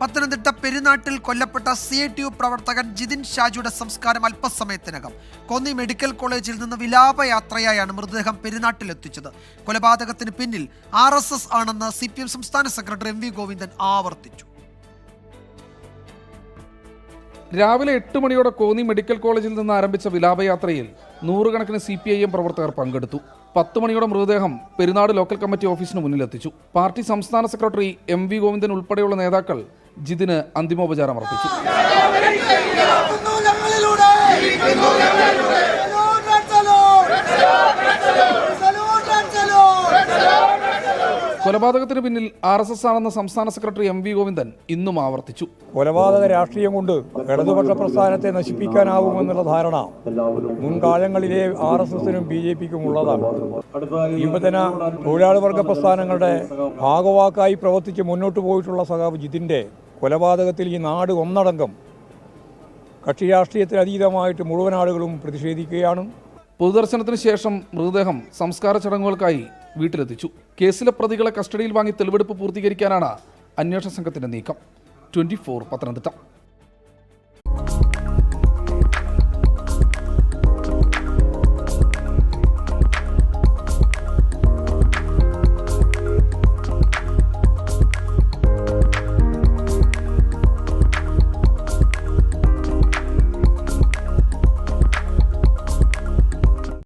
പത്തനംതിട്ട പെരുന്നാട്ടിൽ കൊല്ലപ്പെട്ട C I T U പ്രവർത്തകൻ ജിതിൻ ഷാജിയുടെ സംസ്കാരം അല്പസമയത്തിനകം കോന്നി മെഡിക്കൽ കോളേജിൽ നിന്ന് വിലാപയാത്രയായാണ് മൃതദേഹം പെരുന്നാട്ടിലെത്തിച്ചത്. കൊലപാതകത്തിന് പിന്നിൽ ആർ എസ് എസ് ആണെന്ന് സി പി എം സംസ്ഥാന സെക്രട്ടറി എം വി ഗോവിന്ദൻ ആവർത്തിച്ചു. രാവിലെ എട്ട് മണിയോടെ കോന്നി മെഡിക്കൽ കോളേജിൽ നിന്ന് ആരംഭിച്ച വിലാപയാത്രയിൽ നൂറുകണക്കിന് സി പി ഐ എം പ്രവർത്തകർ പങ്കെടുത്തു. പത്ത് മണിയോടെ മൃതദേഹം പെരുന്നാട് ലോക്കൽ കമ്മിറ്റി ഓഫീസിന് മുന്നിലെത്തിച്ചു. പാർട്ടി സംസ്ഥാന സെക്രട്ടറി എം വി ഗോവിന്ദൻ ഉൾപ്പെടെയുള്ള നേതാക്കൾ ജിതിന് അന്തിമോപചാരം അർപ്പിച്ചു. കൊലപാതകത്തിന് പിന്നിൽ ആർ എസ് എസ് ആണെന്ന സംസ്ഥാന സെക്രട്ടറി എം വി ഗോവിന്ദൻ ഇന്നും ആവർത്തിച്ചു കൊലപാതക രാഷ്ട്രീയം കൊണ്ട് ഇടതുപക്ഷ പ്രസ്ഥാനത്തെ നശിപ്പിക്കാനാവുമെന്നുള്ള ധാരണ മുൻകാലങ്ങളിലെ ആർ എസ് എസിനും ബി ജെ പിക്കും ഉള്ളതാണ് യുവജന തൊഴിലാളി വർഗ പ്രസ്ഥാനങ്ങളുടെ ഭാഗവാക്കായി പ്രവർത്തിച്ച് മുന്നോട്ട് പോയിട്ടുള്ള സഖാവ് ജിതിന്റെ കൊലപാതകത്തിൽ ഈ നാട് ഒന്നടങ്കം കക്ഷി രാഷ്ട്രീയത്തിന് അതീതമായിട്ട് മുഴുവൻ ആളുകളും പ്രതിഷേധിക്കുകയാണ്. പൊതുദർശനത്തിന് ശേഷം മൃതദേഹം സംസ്കാര ചടങ്ങുകൾക്കായി വീട്ടിലെത്തിച്ചു. കേസിലെ പ്രതികളെ കസ്റ്റഡിയിൽ വാങ്ങി തെളിവെടുപ്പ് പൂർത്തീകരിക്കാനാണ് അന്വേഷണ സംഘത്തിന്റെ നീക്കം. Twenty four Pathanamthitta.